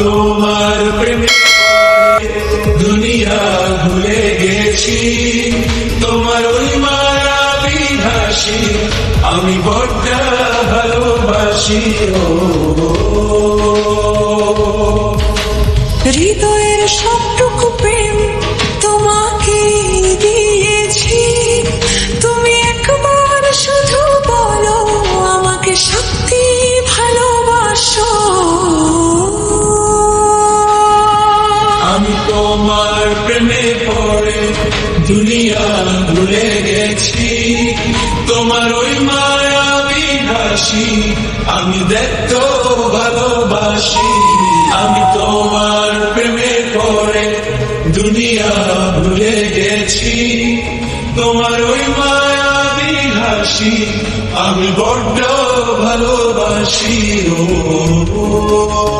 তোমার প্রেমে দুনিয়া ভুলে গেছি। তোমার ওই মায়া বিভাসী আমি বড্ড ভালোবাসি, ও। হৃদয়ের সবটুকু প্রেম তোমাকে প্রেমে পড়ে দুনিয়া ভুলে গেছি তোমার ওই মায়া বিভাসী আমি দেখত ভালোবাসি আমি তোমার প্রেমে পড়ে দুনিয়া ভুলে গেছি তোমার ওই মায়া বিভাসী আমি বড্ড ভালোবাসি নিজেকে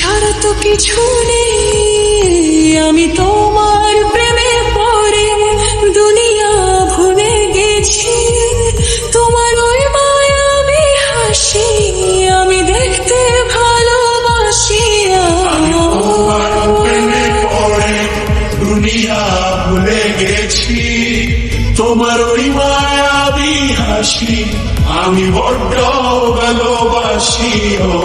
ছাড়া তো কিছু নেই। আমি তোমার প্রেমে পড়ে দুনিয়া ভুলে গেছি। তোমার ওই মায়াবী হাসি আমি দেখতে ভালোবাসি তোমার প্রেমে পড়ে দুনিয়া ভুলে গেছি। তোমার ওই মায়াবী হাসি আমি বড্ড ভালোবাসি ও।